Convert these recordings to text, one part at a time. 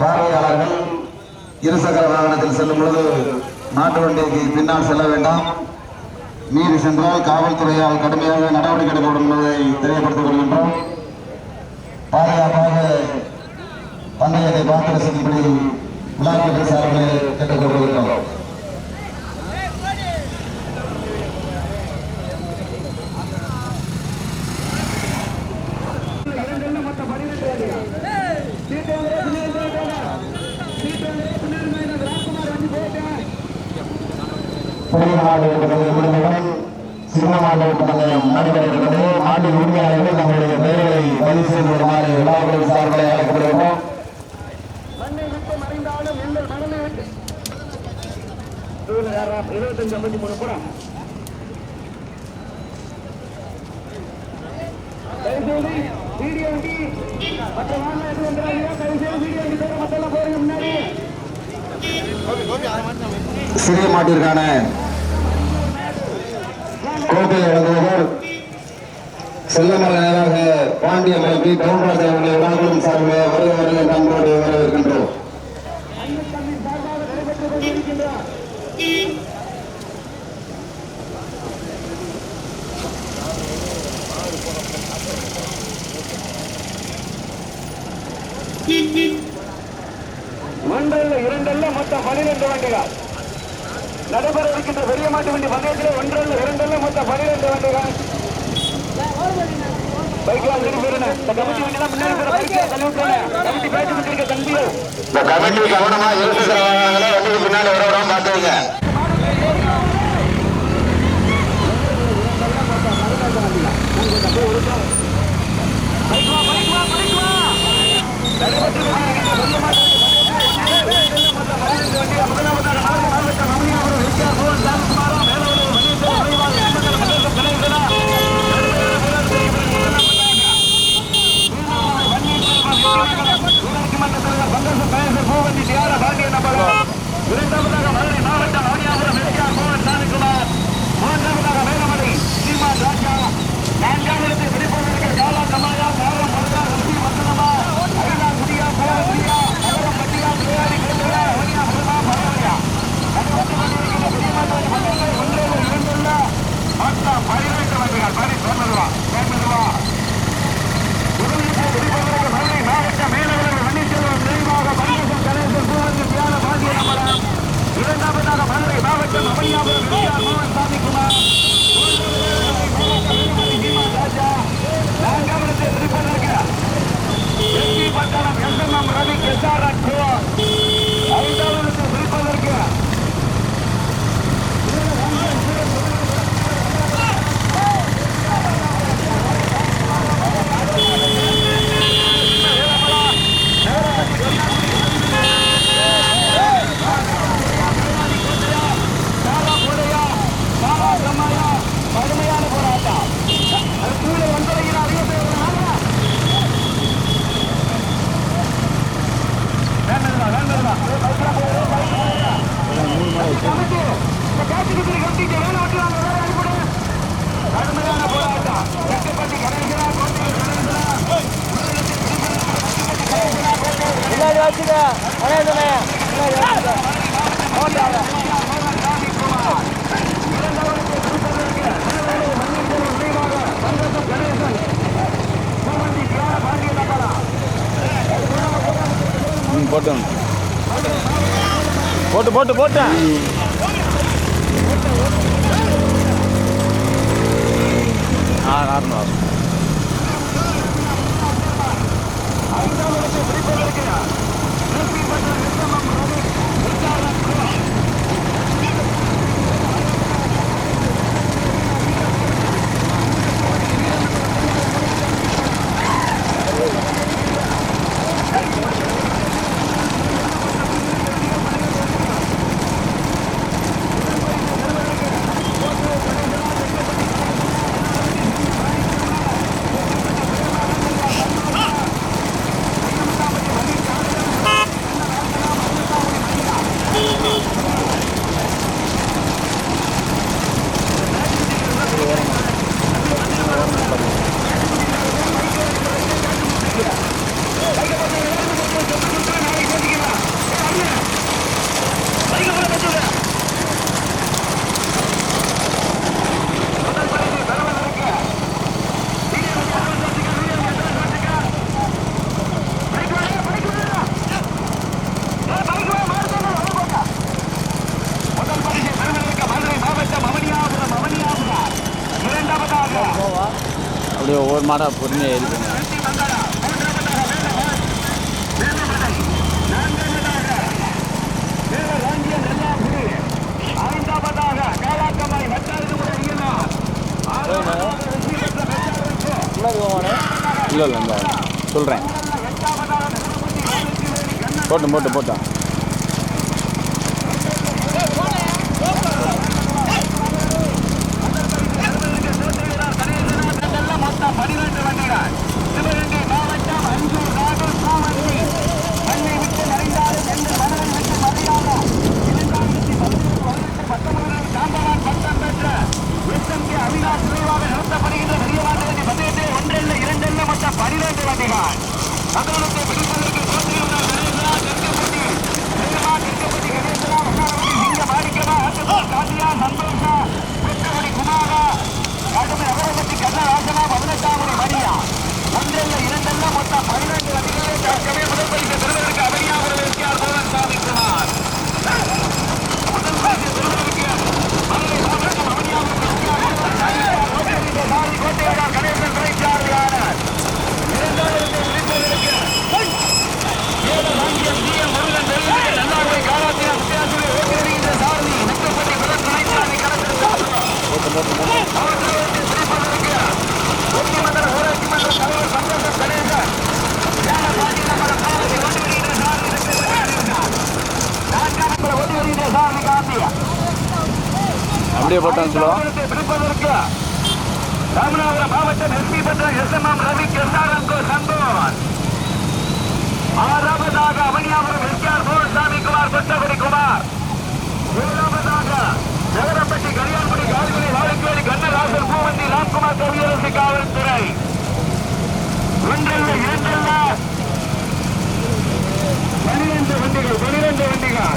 பார்வையாளர்கள் இருசக்கர வாகனத்தில் செல்லும் பொழுது நாட்டு வண்டிக்கு பின்னால் செல்ல வேண்டாம். மீறி சென்றால் காவல்துறையால் கடுமையாக நடவடிக்கை எடுக்கப்படும் என்பதை தெரியப்படுத்திக் கொள்கின்றோம் பாதுகாப்பாக பந்தயத்தை பார்த்து ரசிக்கும்படி விழாக்கள் சார்பில் கேட்டுக்கொள்கின்றோம் இருபத்தஞ்சு ஐம்பத்தி மூணு புறம் தயவுசெய்து வீடியோ வண்டி மற்ற வாகனம் எது வந்துடாதீங்க தயவுசெய்து வீடியோ வண்டி மற்றெல்லாம் போறீங்க முன்னாடி சிறிய மாட்டிற்கான கோப்பையை வழங்குவவர் செல்லமர நேராக பாண்டிய மலைக்கு கவுண்டராஜ் அவர்களை சார்பில் வருக வருக நண்பரோடு வரவேற்கின்றோம் அன்னத்தம்பின் சார்பாக நடைபெற்றுக் கொண்டிருக்கின்றார் ஒன்றல்ல இரண்டல்ல மொத்தம் பனிரெண்டு வண்டிகள் நடைபெற இருக்கின்ற பெரிய மாட்டு வண்டி பந்தயத்தில் ஒன்றல்ல இரண்டல்ல மொத்தம் பனிரெண்டு வண்டிகள். கமிட்டி கவனமா இருசக்கர வாகனங்களை வண்டிக்கு பின்னாடி வர விடாம பார்த்துங்க இரண்டாவதாக மதுரை மாவட்டம் போட்டோம். போட்டு போட்டு போட்டேன் ஆ நார்மல் போட்டும் போட்டும் போட்டான் அப்படியே போட்டான் சொல்லுவோம் ராமநாதபுரம் மாவட்டம் எஸ்பி பெற்ற எஸ் எம் எம் ரவி கெந்தாரங்கோ சந்தோஷ் ஆறாவதாக அவனியாபுரம் எஸ்ஆர் போல்சாமி குமார் கொட்டபுரி குமார் ஏழாவதாக நகரப்பட்டி கல்யாண்புரி கால்குடி வாழைக்கோடி கண்ணராசன் பூவந்தி ராம்குமார் கவியரசு காவல்துறை ஒன்றல்ல இரண்டல்ல பனிரெண்டு வண்டிகள் பனிரெண்டு வண்டிகள்.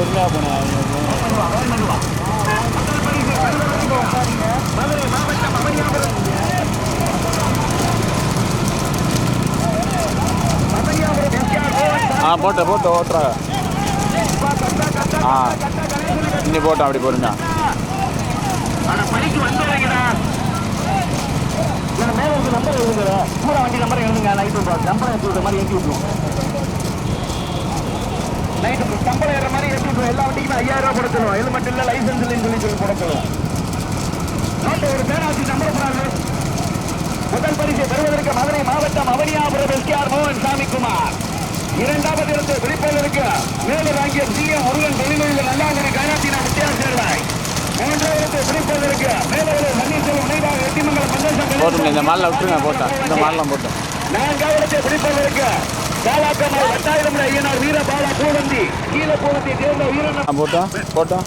பொறுமையாக போனேன் ஆ போட்டு போட்டு ஓட்டுறா. ஆ இன்னி போட்டோம் அப்படி பொறுமையா மேலே நம்பர் எழுதுங்க. கூட வண்டி நம்பரை எழுதுங்க. நைட்டு நம்பரை எடுத்து விட்ட மாதிரி ஏற்றி விட்டுருவோம். நைட் சம்பளம் ஏற மாதிரி எடுத்துட்டு எல்லா வண்டிக்கும் ஐயாயிரம் ரூபாய் கொடுத்துருவோம். ஹெல்மெட் இல்லை லைசன்ஸ் இல்லைன்னு சொல்லி சொல்லி கொடுத்துருவோம். ஒரு பேராசி நம்பப்படுறாரு முதல் பரிசை பெறுவதற்கு மதுரை மாவட்டம் அவனியாபுரம் எஸ்கேஆர் மோகன் சாமி இரண்டாவது இடத்து விழிப்பில் இருக்கு மேலும் வாங்கிய சி எம் முருகன் தொழில்நுட்ப நல்லாங்கரை காயத்தின வித்தியாசர்களாய் மூன்றாவது விழிப்பில் இருக்கு மேலும் சன்னீஸ்வரம் நினைவாக எட்டிமங்கலம் சந்தோஷம் போட்டுங்க இந்த மாலில் விட்டுருங்க போட்டோம் இந்த மாலில் போட்டோம் நான்காவது இடத்து விழிப்பில் காலாக்கம்மா எட்டாயிரம் ஐயனார் வீரபாலா பூவந்தி கீழ பூவந்தி தேர்ந்த வீரன் போட்டா? போட்டா?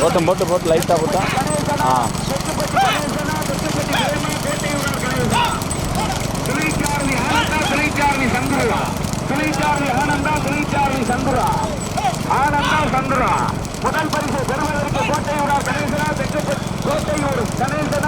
போட்டும் போட்டு போட்டு லைட்டாக போட்டா? ஆ. துணைச்சார்லி சந்துரா துணைச்சார்லி ஆனந்தா துணைச்சார்லி சந்துரா. ஆனந்தா சந்துரா. முதல் பரிசு பெறுவதற்கு கோட்டையூரா கணேசனா தெற்குப்பட்டி கோட்டையூர் கணேசனா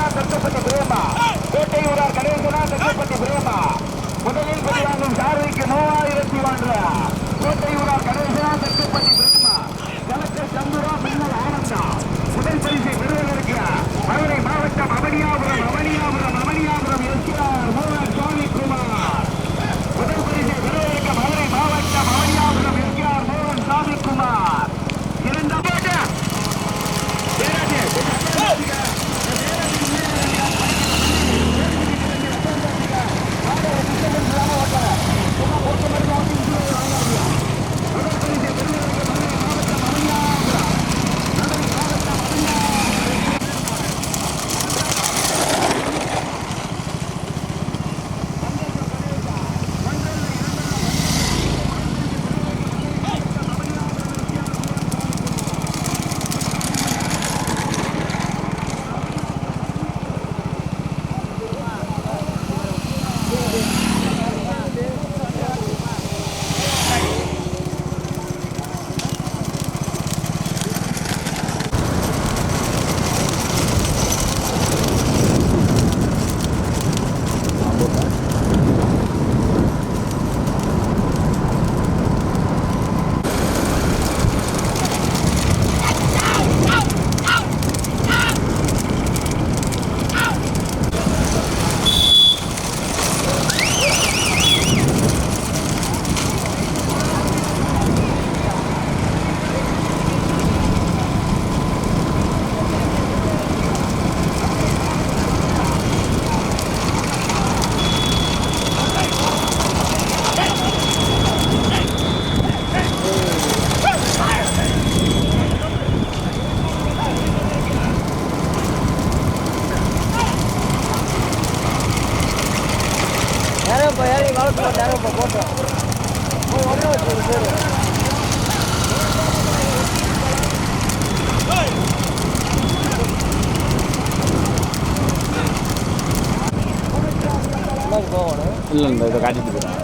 இல்லை இந்த இதை காட்டிட்டு போகிறேன்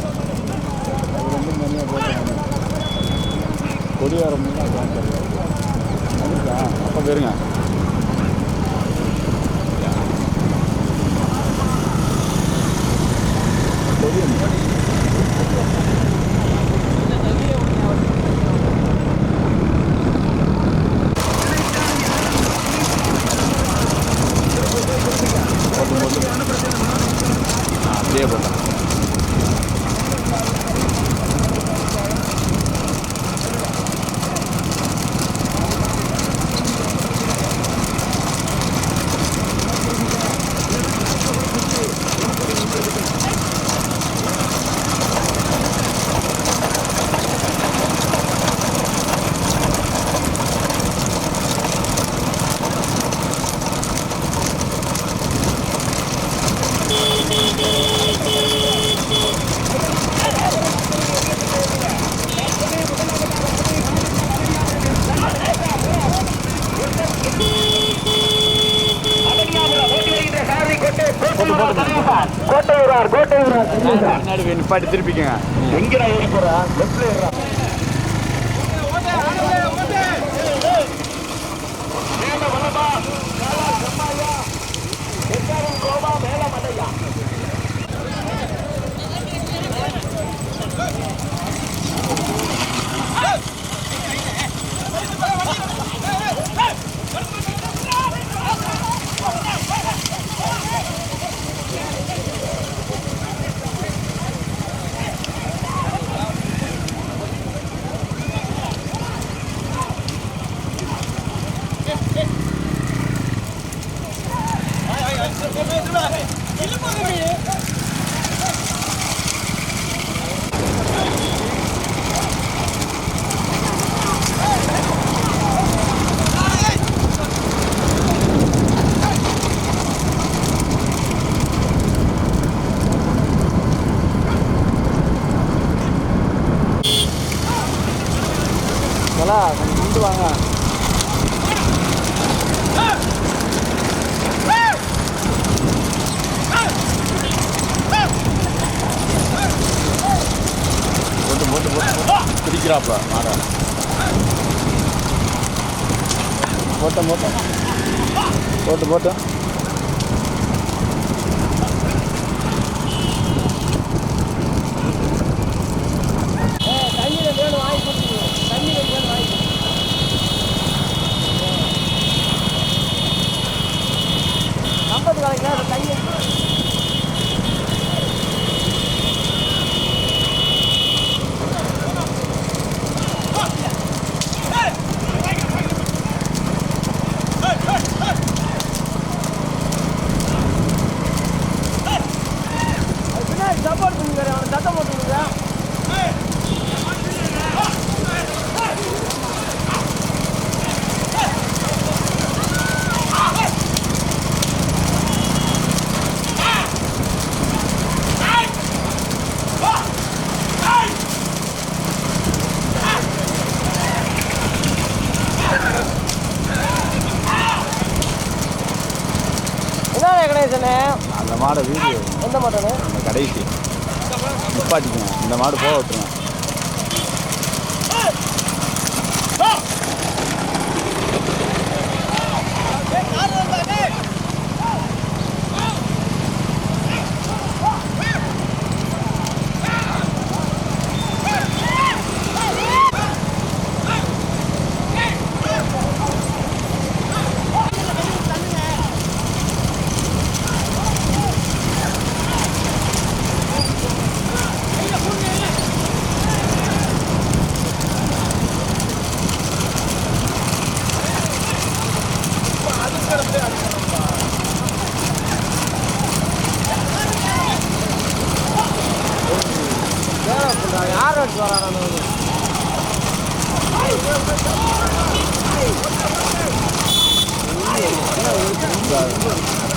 போட்டு கொடியாரம் அப்போ போயிருங்க. கொடியம் மாட்டி திருப்பிக்கங்க. எங்கடா ஏறி போறா? லெஃப்ட்ல ஏறா தலை கொஞ்சம் கொண்டு வாங்க போட்டு போட்டு போட்டு போட்டு பிடிக்கிறாப்ப மாடை போட்டோம் போட்டோம் போட்டு போட்டோம் Brother.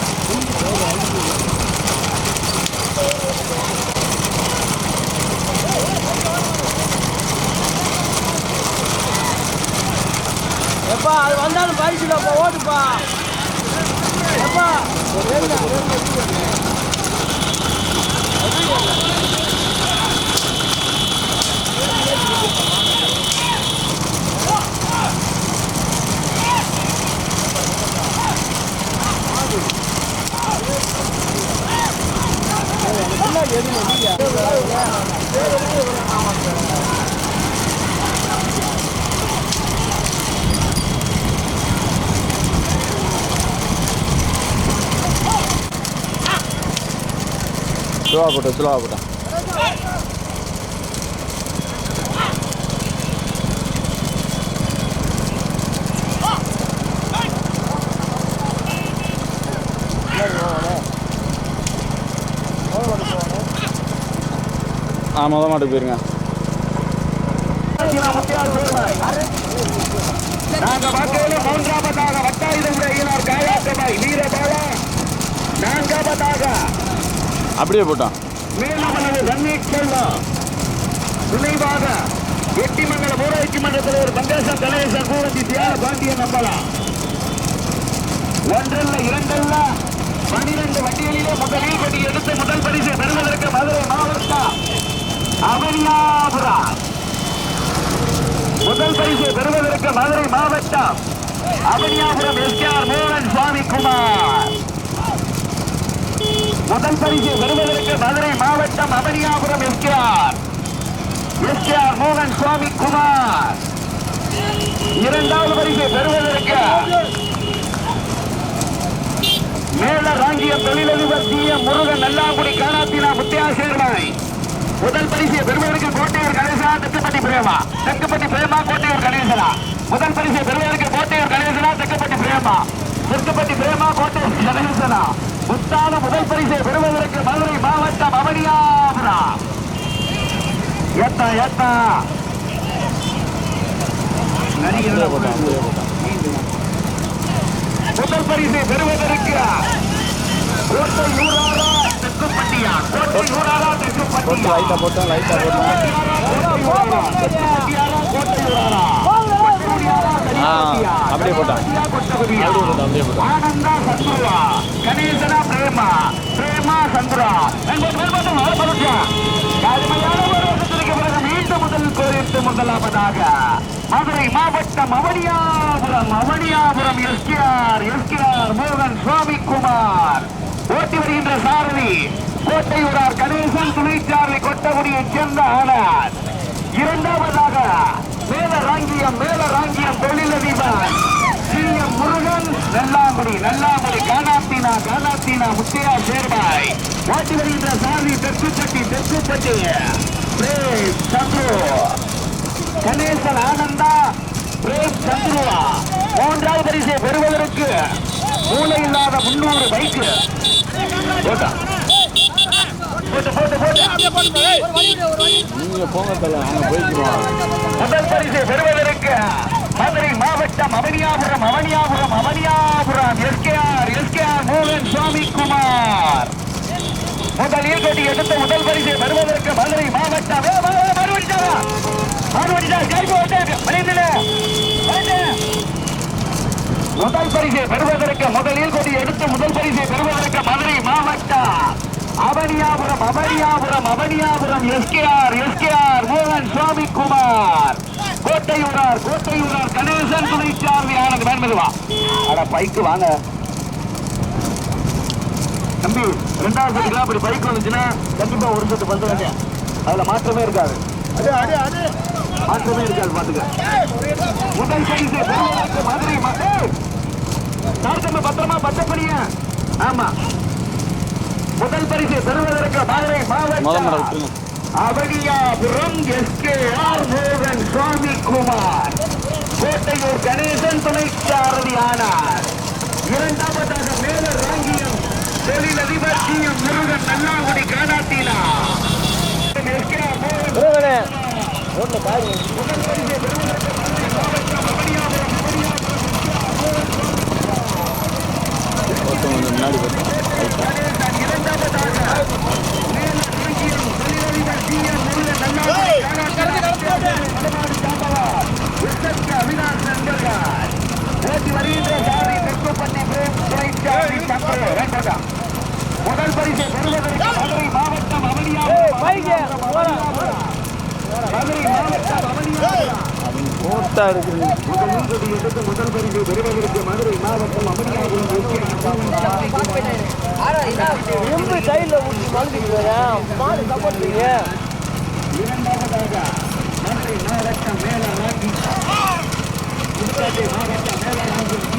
ஸ்லோவா போட்டோம் ஸ்லோவா போட்டோம் ஆ முத மாட்டுக்கு போயிருங்க. நாங்க பார்க்கையில மூன்றாவதாக வட்டாயுத முறையினார் காயாக்கமாய் வீரபாலா. நான்காவதாக அப்படியே போட்டான். மேலமனது தண்ணீர் செல்வம் துணைவாக எட்டிமங்கல ஊராட்சி மன்ற தலைவர் பங்கேசன் கணேசன் கூவந்தி தியான பாண்டியன் நம்பலாம் ஒன்றல்ல இரண்டல்ல பனிரெண்டு வண்டிகளிலே முதலில் கொடி எடுத்து முதல் பரிசை பெறுவதற்கு மதுரை மாவட்டம் அவனியாபுரா முதல் பரிசை பெறுவதற்கு மதுரை மாவட்டம் அவனியாபுரம் எஸ்கேஆர் மோகன் சுவாமி குமார் முதல் பரிசு பெறுவதற்கு மதுரை மாவட்டம் அமனியாபுரம் எஸ்கேஆர் எஸ்கேஆர் மோகன் சுவாமி குமார் இரண்டாவது பரிசு பெறுவதற்கு மேல ராங்கிய தொழிலதிபர் டி எம். முருகன் நல்லாங்குடி காணாத்தினா முத்தியாசேர்மாய் முதல் பரிசு பெறுவதற்கு கோட்டையூர் கணேசனா தெக்கப்பட்டி பிரேமா. தெக்கப்பட்டி பிரேமா கோட்டையூர் கணேசனா. முதல் பரிசு பெறுவதற்கு கோட்டையூர் கணேசனா தெக்கப்பட்டி பிரேமா. தெக்கப்பட்டி பிரேமா கோட்டையூர் கணேசனா. முத்தான முதல் பரிசு பெறுவதற்கு மதுரை மாவட்டம் அவனியாபுரா ஏத்தா ஏத்தா. அப்படியே போட்டோம் அப்படியே போட்டோம் முதல் பரிசு பெறுவதற்கு கோட்டை ஊராரா தெற்குப்பட்டியா? கோட்டை ஊராரா போட்டு தெற்குப்பட்டியா போட்டோம் கோட்டை ஊராரா தெற்குப்பட்டியாரா கோட்டை ஊராரா அப்படியே போட்டான். அப்படியே போட்டான், ஆனந்தா சந்துருவா கணேசனா பிரேமா பிரேமா சந்துரா கடுமையான போராட்டத்திற்கு பிறகு மீண்டும் முதல் குறித்து முதலாவதாக மதுரை மாவட்டம் அவனியாபுரம் அவனியாபுரம் எஸ்கேஆர் எஸ்கேஆர் மோகன் சுவாமிக்குமார் ஓட்டி வருகின்ற சாரதி கோட்டையூரார் கணேசன் துணைச்சாரதி கொட்டகுடியைச் சேர்ந்த ஆனார் இரண்டாவதாக மேல ராங்கியம் மேல ராங்கியம் தொழிலதிபர் சிறிய முருகன் நல்லாமுடி நல்லாமுடி காணாத்தினா காணாத்தினா முத்தையா சேர்வாய் ஓட்டி வருகின்ற சாரதி தெற்குப்பட்டி தெற்குப்பட்டி. பிரேம் சந்துரு கணேசன் ஆனந்தா பிரேம் சந்துருவா மூன்றாவது பரிசை பெறுவதற்கு மூளை இல்லாத முன்னூறு பைக்கு. போட்டா. நீங்க போங்க தல முதல் பரிசு பெறுவதற்கு மதுரை மாவட்டம் அவனியாபுரம் அவனியாபுரம் அவனியாபுரம் எஸ்கேஆர் எஸ்கேஆர் மோகன் சுவாமி குமார் முதல் கொடி எடுத்த முதல் பரிசை பெறுவதற்கு மதுரை மாவட்டம் முதல் பரிசை பெறுவதற்கு முதலில் கொடி எடுத்து முதல் பரிசை பெறுவதற்கு மதுரை மாவட்டம் அவனியாபுரம் அவனியாபுரம் அவனியாபுரம் எஸ்கேஆர் எஸ்கேஆர் மோகன் சுவாமி குமார் கோட்டையூரார் கோட்டையூரார் கணேசன் துணைச்சார்வி ஆனந்த் வேண்மதுவா அட பைக்கு வாங்க. தம்பி ரெண்டாவது பைக்கு அப்படி பைக் வந்துச்சுன்னா கண்டிப்பா ஒரு செட்டு பந்து வேண்டிய அதுல மாற்றமே இருக்காது. மாற்றமே இருக்காது பாத்துக்க. முதல் பரிசு மதுரை பத்திரமா பச்சைப்படிய ஆமா. முதல் பரிசு பெறுவதற்கு மதுரை மாவட்டம் அவனியாபுரம் எஸ் கே ஆர் மோகன் சுவாமி குமார் கோட்டையூர் கணேசன் துணை சாரதி ஆனார் இரண்டாவதாக மேல ராங்கியம் தொழிலதிபர் சி எம் முருகன் நல்லாங்குடி காணாத்தீனா எஸ் கே ஆர் மோகன் முதல் பரிசை பெறுவதற்கு மதுரை மாவட்டம் அவனியாபுரம் முன்னாடி முதல் பரிசு பெறுவதற்கு மதுரை மாவட்டம் அவனியாபுரம் முதல் பெறுவதற்கு மதுரை மாவட்டம் அவனியாபுரம் எம்பு சைடில் ஊற்றி மழுதிட்டு மாடு சப்போர்ட்டுங்க இரண்டாவதாக மதுரை மாவட்டம் புதுக்கோட்டை மாவட்டம்